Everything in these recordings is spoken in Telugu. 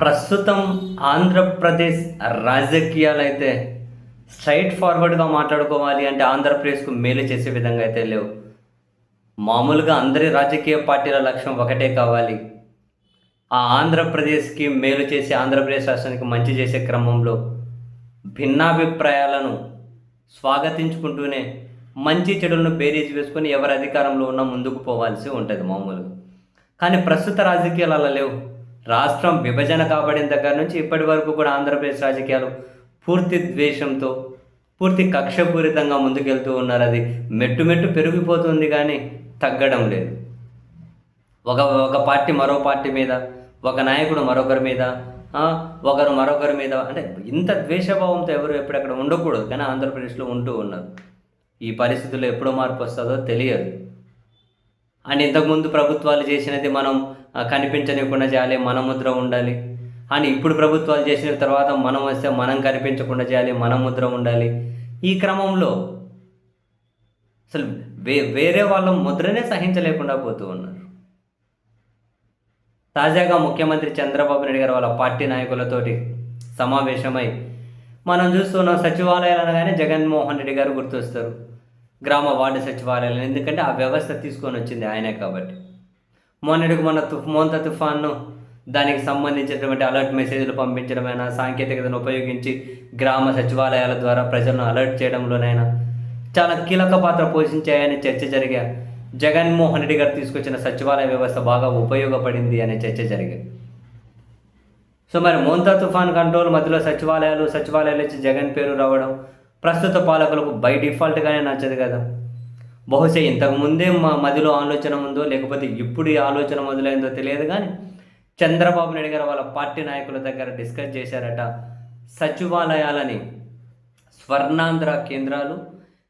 ప్రస్తుతం ఆంధ్రప్రదేశ్ రాజకీయాలు అయితే స్ట్రైట్ ఫార్వర్డ్గా మాట్లాడుకోవాలి అంటే ఆంధ్రప్రదేశ్కు మేలు చేసే విధంగా అయితే లేవు. మామూలుగా అందరి రాజకీయ పార్టీల లక్ష్యం ఒకటే కావాలి. ఆ ఆంధ్రప్రదేశ్కి మేలు చేసి ఆంధ్రప్రదేశ్ రాష్ట్రానికి మంచి చేసే క్రమంలో భిన్నాభిప్రాయాలను స్వాగతించుకుంటూనే మంచి చెడులను బేరీజ్ వేసుకొని ఎవరు అధికారంలో ఉన్నా ముందుకు పోవాల్సి ఉంటుంది మామూలుగా. కానీ ప్రస్తుత రాజకీయాలు అలా లేవు. రాష్ట్రం విభజన కాబడిన దగ్గర నుంచి ఇప్పటి వరకు కూడా ఆంధ్రప్రదేశ్ రాజకీయాలు పూర్తి ద్వేషంతో పూర్తి కక్షపూరితంగా ముందుకెళ్తూ ఉన్నారు. అది మెట్టు మెట్టు పెరిగిపోతుంది కానీ తగ్గడం లేదు. ఒక ఒక పార్టీ మరో పార్టీ మీద ఒక నాయకుడు మరొకరి మీద ఒకరు మరొకరి మీద అంటే ఇంత ద్వేషభావంతో ఎవరు ఎప్పుడెక్కడ ఉండకూడదు కానీ ఆంధ్రప్రదేశ్లో ఉంటూ ఉన్నారు. ఈ పరిస్థితుల్లో ఎప్పుడు మార్పు వస్తుందో తెలియదు. అండ్ ఇంతకుముందు ప్రభుత్వాలు చేసినది మనం కనిపించనివ్వకుండా చేయాలి మన ముద్ర ఉండాలి. అని ఇప్పుడు ప్రభుత్వాలు చేసిన తర్వాత మనం వస్తే మనం కనిపించకుండా చేయాలి మన ముద్ర ఉండాలి. ఈ క్రమంలో అసలు వే వేరే వాళ్ళ ముద్రనే సహించలేకుండా పోతూ ఉన్నారు. తాజాగా ముఖ్యమంత్రి చంద్రబాబు నాయుడు గారు వాళ్ళ పార్టీ నాయకులతోటి సమావేశమై మనం చూస్తున్న సచివాలయాలు అనగానే జగన్మోహన్ రెడ్డి గారు గుర్తొస్తారు. గ్రామ వార్డు సచివాలయాలు ఎందుకంటే ఆ వ్యవస్థ తీసుకొని వచ్చింది ఆయనే కాబట్టి. మొన్నటికి మన తుఫ్ మోంత తుఫాన్ను దానికి సంబంధించినటువంటి అలర్ట్ మెసేజ్లు పంపించడమైనా సాంకేతికతను ఉపయోగించి గ్రామ సచివాలయాల ద్వారా ప్రజలను అలర్ట్ చేయడంలోనైనా చాలా కీలక పాత్ర పోషించాయని చర్చ జరిగా. జగన్మోహన్ రెడ్డి గారు తీసుకొచ్చిన సచివాలయ వ్యవస్థ బాగా ఉపయోగపడింది అనే చర్చ జరిగింది. సో మరి మోంతా తుఫాన్ కంట్రోల్ మధ్యలో సచివాలయాలు సచివాలయాలు ఇచ్చి జగన్ పేరు రావడం ప్రస్తుత పాలకులకు బై డిఫాల్ట్గానే నచ్చదు కదా. బహుశా ఇంతకు ముందే మా మదిలో ఆలోచన ఉందో లేకపోతే ఇప్పుడు ఆలోచన మొదలైందో తెలియదు కానీ చంద్రబాబు నాయుడు గారు వాళ్ళ పార్టీ నాయకుల దగ్గర డిస్కస్ చేశారట సచివాలయాలని స్వర్ణాంధ్ర కేంద్రాలు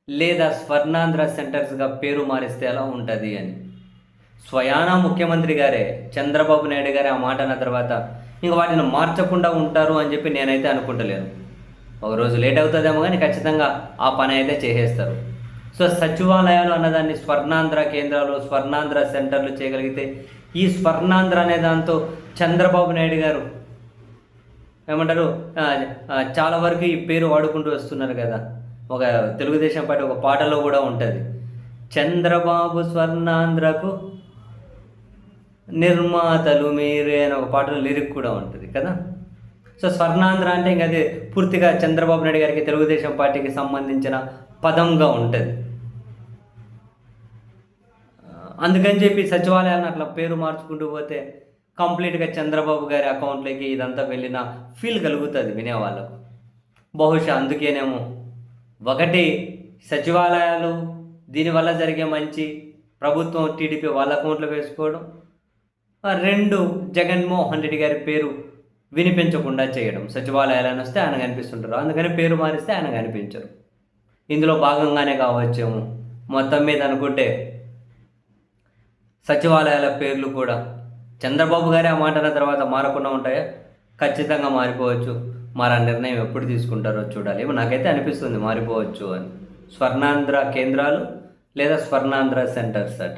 లేదా స్వర్ణాంధ్ర సెంటర్స్గా పేరు మారిస్తే ఎలా ఉంటుంది అని. స్వయానా ముఖ్యమంత్రి గారే చంద్రబాబు నాయుడు గారే ఆ మాట అన్న తర్వాత ఇంక వాటిని మార్చకుండా ఉంటారు అని చెప్పి నేనైతే అనుకుంటలేను. ఒక రోజు లేట్ అవుతుందేమో కానీ ఖచ్చితంగా ఆ పని అయితే చేసేస్తారు. సో సచివాలయాలు అన్నదాన్ని స్వర్ణాంధ్ర కేంద్రాలు స్వర్ణాంధ్ర సెంటర్లు చేయగలిగితే ఈ స్వర్ణాంధ్ర అనే దాంతో చంద్రబాబు నాయుడు గారు ఏమంటారు? చాలా వరకు ఈ పేరు వాడుకుంటూ వస్తున్నారు కదా. ఒక తెలుగుదేశం పార్టీ ఒక పాటలో కూడా ఉంటుంది. చంద్రబాబు స్వర్ణాంధ్రకు నిర్మాతలు మీరే అని ఒక పాటలో లిరిక్ కూడా ఉంటుంది కదా. సో స్వర్ణాంధ్ర అంటే ఇంక అది పూర్తిగా చంద్రబాబు నాయుడు గారికి తెలుగుదేశం పార్టీకి సంబంధించిన పదంగా ఉంటుంది. అందుకని చెప్పి సచివాలయాలను అట్లా పేరు మార్చుకుంటూ పోతే కంప్లీట్గా చంద్రబాబు గారి అకౌంట్లోకి ఇదంతా వెళ్ళిన ఫీల్ కలుగుతుంది వినేవాళ్ళకు బహుశా అందుకేనేమో ఒకటి సచివాలయాలు దీనివల్ల జరిగే మంచి ప్రభుత్వం టీడీపీ వాళ్ళ అకౌంట్లో వేసుకోవడం రెండు జగన్మోహన్ రెడ్డి గారి పేరు వినిపించకుండా చేయడం. సచివాలయాలను వస్తే ఆయన కనిపిస్తుంటారు. అందుకని పేరు మారిస్తే ఆయన కనిపించరు. ఇందులో భాగంగానే కావచ్చేమో. మొత్తం మీద అనుకుంటే సచివాలయాల పేర్లు కూడా చంద్రబాబు గారే ఆ మాట అన్న తర్వాత మారకుండా ఉంటాయా? ఖచ్చితంగా మారిపోవచ్చు. మరి ఆ నిర్ణయం ఎప్పుడు తీసుకుంటారో చూడాలి. ఏమో నాకైతే అనిపిస్తుంది మారిపోవచ్చు అని. స్వర్ణాంధ్ర కేంద్రాలు లేదా స్వర్ణాంధ్ర సెంటర్స్ అట.